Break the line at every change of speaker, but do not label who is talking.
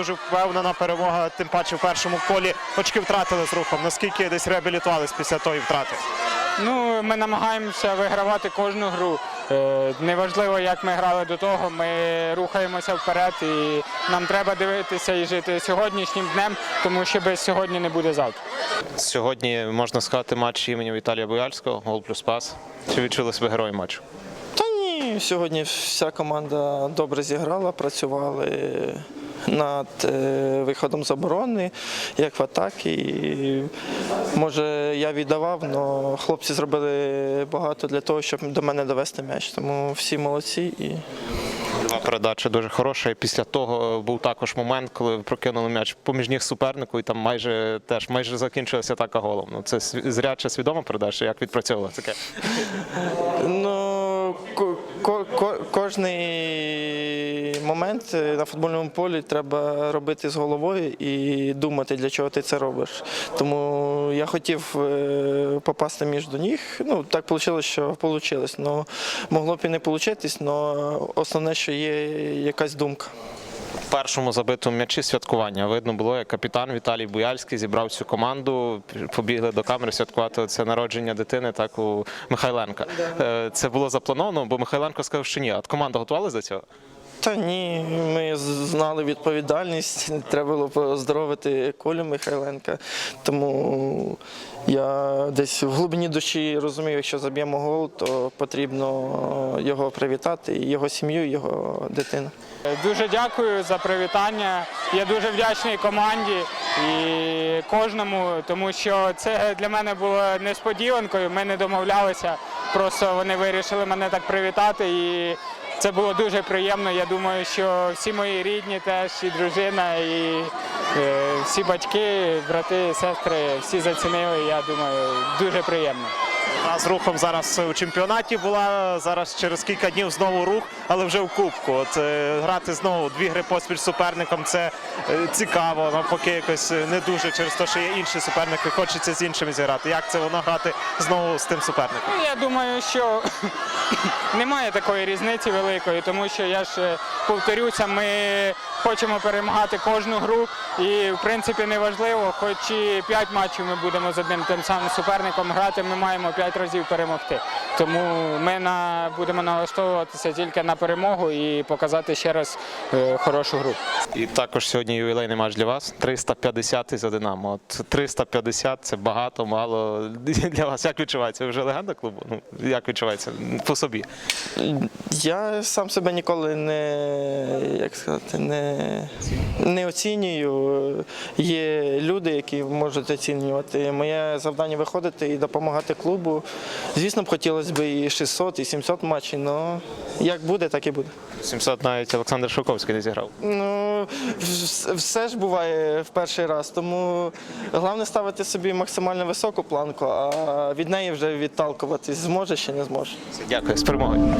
Дуже впевнена перемога, тим паче в першому колі очки втратили з рухом. Наскільки десь реабілітувались після тої втрати?
Ну, ми намагаємося вигравати кожну гру. Е, Неважливо, як ми грали до того, ми рухаємося вперед і нам треба дивитися і жити сьогоднішнім днем, тому що без сьогодні не буде завтра.
Сьогодні можна сказати матч імені Віталія Бояльського, гол плюс пас. Чи відчули себе героєм матчу?
Та ні, сьогодні вся команда добре зіграла, працювали над е, виходом з оборони, як в атаки. І, може, я віддавав, але хлопці зробили багато для того, щоб до мене довести м'яч. Тому всі молодці. І...
Два передачі дуже хороша. І після того був також момент, коли прокинули м'яч поміж ніг супернику, і там майже теж майже закінчилася атака голом. Ну це зряча свідома передача, як відпрацьовувала таке.
Ну, кожний момент е, на футбольному полі треба робити з головою і думати, для чого ти це робиш. Тому я хотів е, попасти між ніг. Ну, так вийшло, що вийшло. Ну, могло б і не вийти, але основне, що є якась думка.
Першому забитому м'ячі святкування видно було, як капітан Віталій Буяльський зібрав цю команду, побігли до камери святкувати це народження дитини, так у Михайленка. Е, Це було заплановано, бо Михайленко сказав, що ні. А команда готувалася до цього?
Та ні, ми знали відповідальність. Треба було поздоровити Колю Михайленка. Тому я десь в глибині душі розумів, якщо заб'ємо гол, то потрібно його привітати, його сім'ю, його дитину.
Дуже дякую за привітання. Я дуже вдячний команді і кожному, тому що це для мене було несподіванкою. Ми не домовлялися, просто вони вирішили мене так привітати. І це було дуже приємно. Я думаю, що всі мої рідні теж, і дружина, і е, всі батьки, брати, сестри, всі зацінили. Я думаю, дуже приємно.
Гра з рухом зараз у чемпіонаті була. Зараз через кілька днів знову рух, але вже в кубку. От е, грати знову дві гри поспіль суперником це е, цікаво. Навпаки, якось е, не дуже через те, що є інші суперники. Хочеться з іншими зіграти. Як це воно грати знову з тим суперником?
Ну, Я думаю, що немає такої різниці великої, тому що я ж повторюся, ми хочемо перемагати кожну гру, і в принципі неважливо, хоч і 5 матчів ми будемо з одним тим самим суперником грати, ми маємо 5 разів перемогти. Тому ми на, будемо налаштовуватися тільки на перемогу і показати ще раз е, хорошу гру.
І також сьогодні ювілейний матч для вас. 350 за Динамо. От 350 це багато, мало для вас. Як відчувається? Ви вже легенда клубу? Ну як відчувається по собі?
Я сам себе ніколи не, як сказати, не, не оцінюю. Є люди, які можуть оцінювати. Моє завдання виходити і допомагати клубу. Звісно б, хотілося б і 600, і 700 матчів, але як буде, так і буде.
700 навіть Олександр Шовковський не зіграв.
Ну, все ж буває в перший раз, тому головне ставити собі максимально високу планку, а від неї вже відталкуватись зможе чи не зможе.
Дякую з перемогою.